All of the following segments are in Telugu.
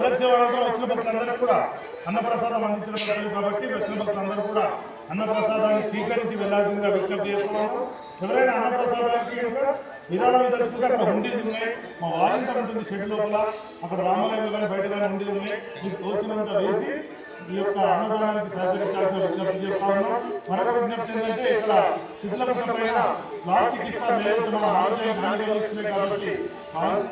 ఉంటుంది అనంతరం వచ్చిన భక్తులందరికీ కూడా అన్నప్రసాదం అందించిన భక్తులు కాబట్టి వచ్చిన భక్తులందరూ కూడా అన్నప్రసాదాన్ని స్వీకరించి వెళ్ళాల్సిందిగా విజ్ఞప్తి చేస్తున్నాము. ఎవరైనా అన్నప్రసాదానికి కనుక విరాళాలు అక్కడ ఉండేది ఉన్నాయి మా వాలంటీర్ ఉంటుంది షెడ్ లోపల అక్కడ రామాలయంలో కానీ బయట కానీ ఉండేది ఉన్నాయి మీకు తోచినంత వేసి ఈ యొక్క అన్నదానానికి సహకరించాల్సిన విజ్ఞప్తి చేస్తా మరొక విజ్ఞప్తి ఏంటంటే ఇక్కడ శిథిలపట్నం పైన ప్లాస్టిక్ ఇస్తాను లేదంటే మన ఆరోగ్యానికి హాని కలిగిస్తున్నాయి కాబట్టి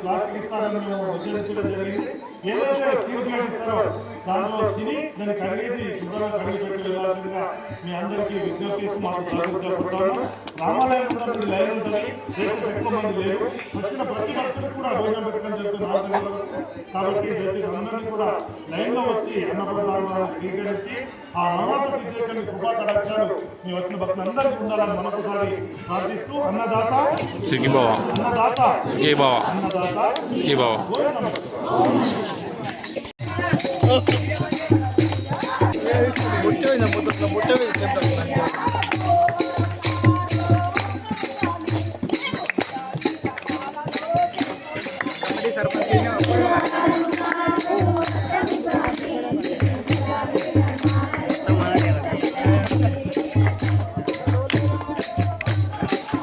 ప్లాస్టిక్ ఇస్తానని మేము హెచ్చరించడం జరిగింది. Ele é aqui do Maristão. దాంట్లో తిని దాన్ని కడిగేసి శుభ్రంగా కడిగి పెట్టి వెళ్ళాల్సిందిగా మీ అందరికీ విజ్ఞప్తి చేసి మాకు సహకరించబడతాను రామాలయం మీరు లైన్ ఉంటుంది. దయచేసి ఎక్కువ మంది లేరు. వచ్చిన ప్రతి భక్తులకు కూడా భోజనం పెట్టడం జరుగుతుంది. కాబట్టి అందరినీ కూడా లైన్లో వచ్చి అన్నప్రసాదాలను స్వీకరించి ఆ అన్నదాత తీర్చని కృపా కటాక్షాలు మీ వచ్చిన భక్తులందరికీ ఉండాలని మరొకసారి ప్రార్థిస్తూ అన్నదాత బావ అన్నదాత ಮುಟ್ಟೆ ನಮ್ಮ ಮುಟ್ಟೆ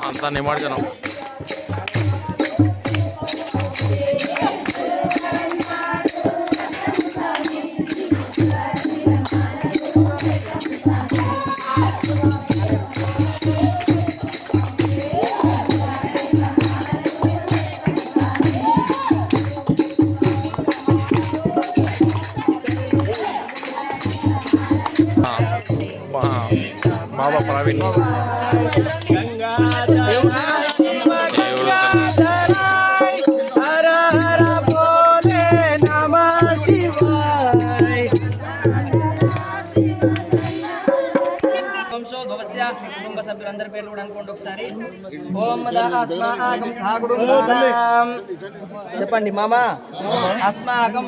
ಅಂತ ನೀವು ಮಾಡ್ತೇವೆ ನಾವು Vamos para mí. భవస్య కుటుంబ సభ్యులందరి పేర్లు కూడా అనుకోండి ఒకసారి. ఓం అస్మాకం చెప్పండి మామ. అస్మాకం.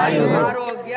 ఆరోగ్య.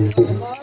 你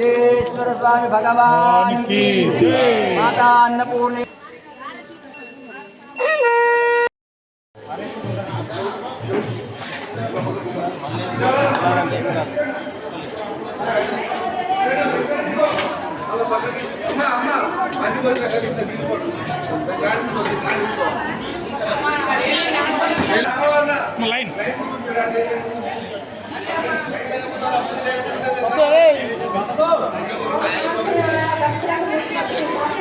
వెంకటేశ్వర స్వామి భగవాన్ మాతా అన్నపూర్ణి. లైన్.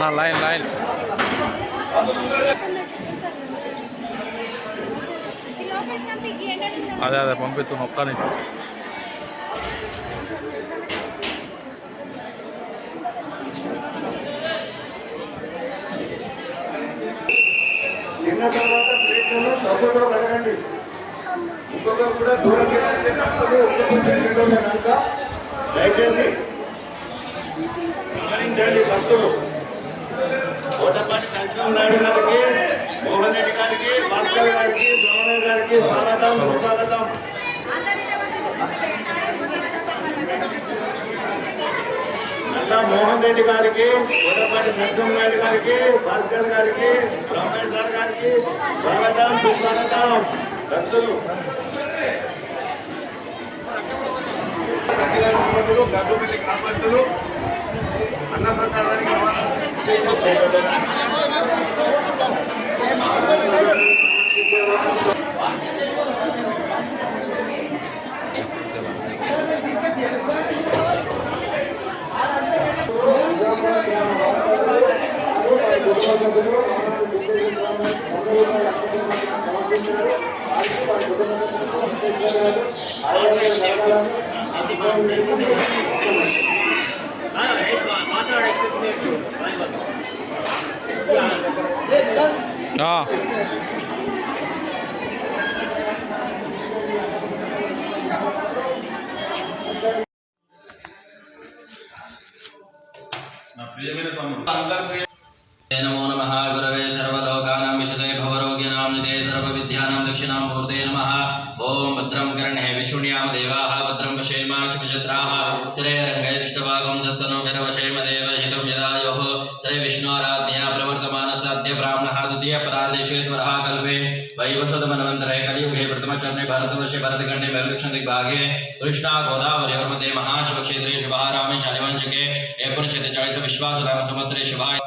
నా లైన్ లైన్. అదే అదే పంపిస్తున్నా ఒక్క నిమిషం తిన్న తర్వాత ప్లేట్లను డబ్బుతో కడగండి ఇంకొకరు కూడా దూరం వెళ్ళే భక్తులు దయచేసి గమనించండి భక్తులు కోటపాటి నరసింహ నాయుడు గారికి మోహన్ రెడ్డి గారికి భాస్కర్ గారికి బ్రహ్మణ గారికి స్వాగతం సుస్వాగతం. నల్లా మోహన్ రెడ్డి గారికి కోటపాటి నరసింహ నాయుడు గారికి భాస్కర్ గారికి బ్రహ్మేశ్వర గారికి స్వాగతం సుస్వాగతం. భక్తులు. గ్రామస్తులు గడ్డుపల్లి గ్రామస్తులు అన్నప్రసాదానికి ఆ. नमो नमः, गुरवे सर्वलोकानां विशदे भवरोगिणां निधे सर्वविद्यानां दक्षिणां मूर्ते नमः ॐ भद्रं कर्णे विष्णुयाम देवाः, भद्रं पशेमाक्षिपचत्राः कृष्णाराध्या प्रवर्तमानसाध्य ब्राह्मणः द्वितीय परादेश्वरः कल्पे वैवसत मनवन्तरे कलियुगे प्रथमचरणे भारतवर्षे भरतखण्डे मेरुदक्षिण दिग्भागे कृष्णा गोदावरी और मध्य महाशिवक्षेत्रे शुभारामे एक चालीस विश्वास नाम संवत्सरे शुभाय